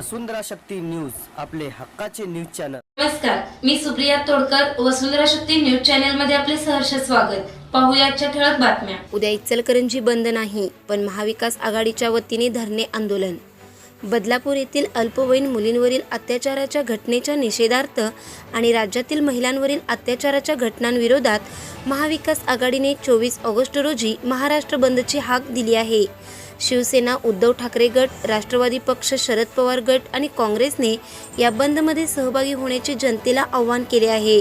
वसुंधरा Shakti news आपले हक्काचे news channel. नमस्कार मी सुप्रिया तोडकर वसुंधरा शक्ती न्यूज चॅनलमध्ये आपले सहर्ष स्वागत. पाहूया आजच्या ठळक बातम्या. उद्या इचलकरंजी बंद नाही पण महाविकास आघाडीच्या वतीने धरणे आंदोलन. बदलापूर येथील अल्पवयीन मुलींवरील अत्याचाराच्या घटनेच्या निषेधार्थ आणि राज्यातील महिलांवरील अत्याचाराच्या घटनांविरोधात महाविकास आघाडीने चोवीस ऑगस्ट रोजी महाराष्ट्र बंदची हाक दिली आहे. शिवसेना उद्धव ठाकरे गट राष्ट्रवादी पक्ष शरद पवार गट आणि काँग्रेसने या बंदमध्ये सहभागी होण्याचे जनतेला आवाहन केले आहे.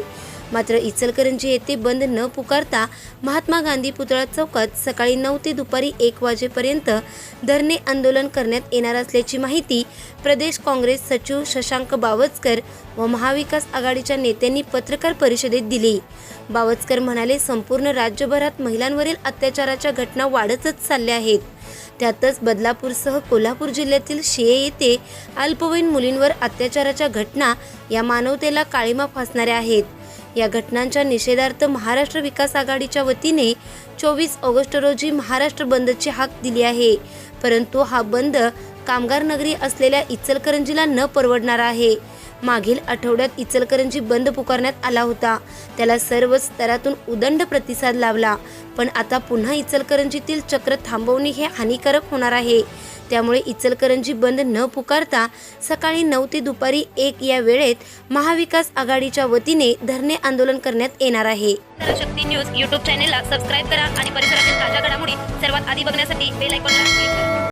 मात्र इचलकरंजी येथे बंद न पुकारता महात्मा गांधी पुतळा चौकात सकाळी नऊ ते दुपारी एक वाजेपर्यंत धरणे आंदोलन करण्यात येणार असल्याची माहिती प्रदेश काँग्रेस सचिव शशांक बावचकर व महाविकास आघाडीच्या नेत्यांनी पत्रकार परिषदेत दिली. बावचकर म्हणाले संपूर्ण राज्यभरात महिलांवरील अत्याचाराच्या घटना वाढतच चालल्या आहेत. त्यातच बदलापूरसह कोल्हापूर जिल्ह्यातील शिये येथे अल्पवयीन मुलींवर अत्याचाराच्या घटना या मानवतेला काळीमा फासणाऱ्या आहेत. या घटनांच्या निषेधार्थ महाराष्ट्र विकास आघाडीच्या वतीने चोवीस ऑगस्ट रोजी महाराष्ट्र बंदची हाक दिली आहे. परंतु हा बंद कामगार नगरी असलेल्या इचलकरंजीला न परवडणार आहे. मागील आठवड्यात इचलकरंजी बंद पुकारण्यात आला होता. त्याला सर्व स्तरातून उदंड प्रतिसाद लावला पण आता पुन्हा इचलकरंजीतील चक्र थांबवणे हे हानिकारक होणार आहे. त्यामुळे इचलकरंजी बंद न पुकारता सकाळी नऊ ते दुपारी एक या वेळेत महाविकास आघाडीच्या वतीने धरणे आंदोलन करण्यात येणार आहे. शक्ती न्यूज युट्यूब चॅनेलला सबस्क्राईब करा आणि परिसरातील ताज्या घडामोडी सर्वात आधी बघण्यासाठी बेल आयकॉनला क्लिक करा.